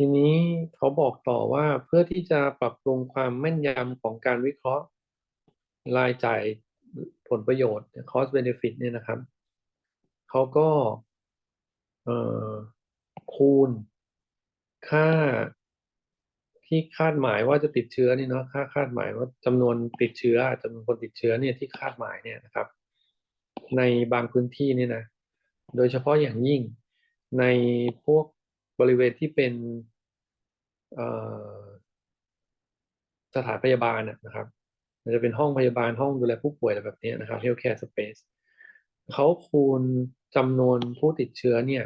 ทีนี้เขาบอกต่อว่าเพื่อที่จะปรับปรุงความแม่นยำของการวิเคราะห์รายจ่ายผลประโยชน์ cost benefit เนี่ยนะครับ เขาก็คูณค่าที่คาดหมายว่าจะติดเชื้อนี่เนาะค่าคาดหมายว่าจำนวนติดเชื้อจำนวนคนติดเชื้อเนี่ยที่คาดหมายเนี่ยนะครับ ในบางพื้นที่เนี่ยนะ โดยเฉพาะอย่างยิ่งในพวก บริเวณที่เป็นสถานพยาบาลนะครับมันจะเป็นห้องพยาบาลห้องดูแลผู้ป่วยอะไรแบบนี้นะครับ healthcare space เขาคูณจำนวนผู้ติดเชื้อเนี่ย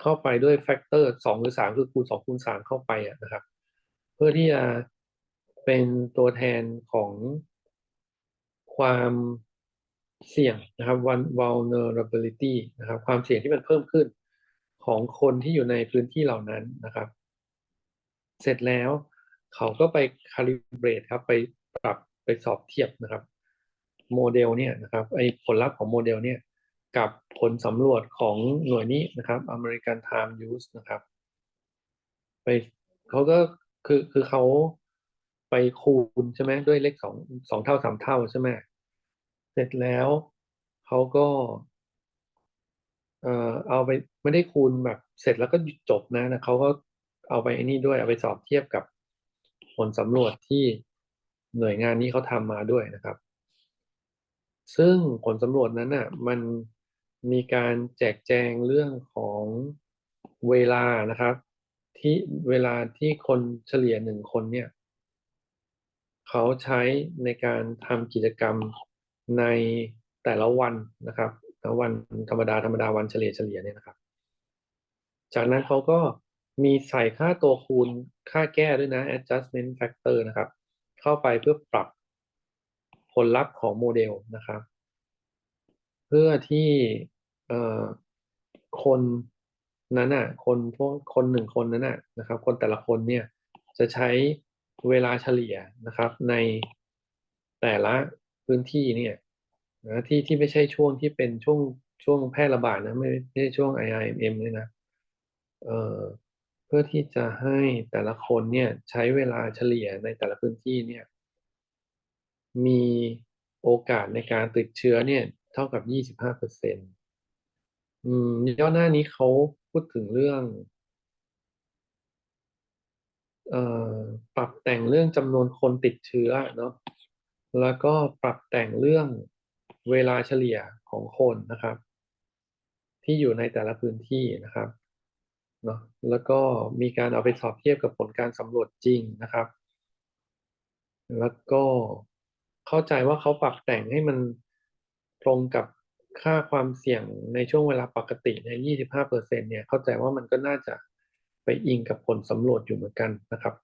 เข้าไปด้วยแฟกเตอร์สองหรือสามคือคูณสองคูณสามเข้าไปนะครับ เพื่อที่จะเป็นตัวแทนของความเสี่ยงนะครับ vulnerability นะครับ ความเสี่ยงที่มันเพิ่มขึ้น ของคนที่อยู่ในพื้นที่เหล่านั้นนะครับ เสร็จแล้วเขาก็ไป calibrate ครับ ไปปรับไปสอบเทียบนะครับ โมเดลเนี่ยนะครับไอผลลัพธ์ของโมเดลเนี่ยกับผลสำรวจของหน่วยนี้นะครับ American Time Use นะครับ ไปเขาก็คือคือเขาไปคูณใช่ไหมด้วยเลขสองสองเท่าสามเท่าใช่ไหมเสร็จแล้วเขาก็ เออเอาไปไม่ได้คูณแบบเสร็จแล้วก็จบนะนะเขาก็เอาไปไอ้นี่ด้วยเอาไปสอบเทียบกับผลสำรวจที่หน่วยงานนี้เขาทำมาด้วยนะครับ ซึ่งผลสำรวจนั้นน่ะมันมีการแจกแจงเรื่องของเวลานะครับ ที่เวลาที่คนเฉลี่ยหนึ่งคนเนี่ยเขาใช้ในการทำกิจกรรมในแต่ละวันนะครับ วันธรรมดาธรรมดาวันเฉลี่ยเฉลี่ยเนี่ยนะครับ จากนั้นเขาก็มีใส่ค่าตัวคูณค่าแก้ด้วยนะ adjustment factor นะครับ เข้าไปเพื่อปรับผลลัพธ์ของโมเดลนะครับ เพื่อที่คนนั้นอะ คนพวกคนหนึ่งคนนั้นอะนะครับ คนแต่ละคนเนี่ยจะใช้เวลาเฉลี่ยนะครับ ในแต่ละพื้นที่เนี่ย นะที่ที่ไม่ใช่ช่วงที่เป็นช่วงช่วงแพร่ระบาดนะไม่ไม่ใช่ช่วง IIMM เลยนะเอ่อเพื่อที่จะให้แต่ละคนเนี่ยใช้เวลาเฉลี่ยในแต่ละพื้นที่เนี่ยมีโอกาสในการติดเชื้อเนี่ยเท่ากับยี่สิบห้าเปอร์เซ็นต์อืมย่อหน้านี้เขาพูดถึงเรื่องเอ่อปรับแต่งเรื่องจำนวนคนติดเชื้อเนาะแล้วก็ปรับแต่งเรื่อง เวลาเฉลี่ยของคนนะครับ ที่อยู่ในแต่ละพื้นที่นะครับเนาะแล้วก็มีการเอาไปสอบเทียบกับผลการสำรวจจริงนะครับ แล้วก็เข้าใจว่าเขาปรับแต่งให้มันตรงกับค่าความเสี่ยงในช่วงเวลาปกติใน 25%เนี่ย เข้าใจว่ามันก็น่าจะไปอิงกับผลสำรวจอยู่เหมือนกันนะครับ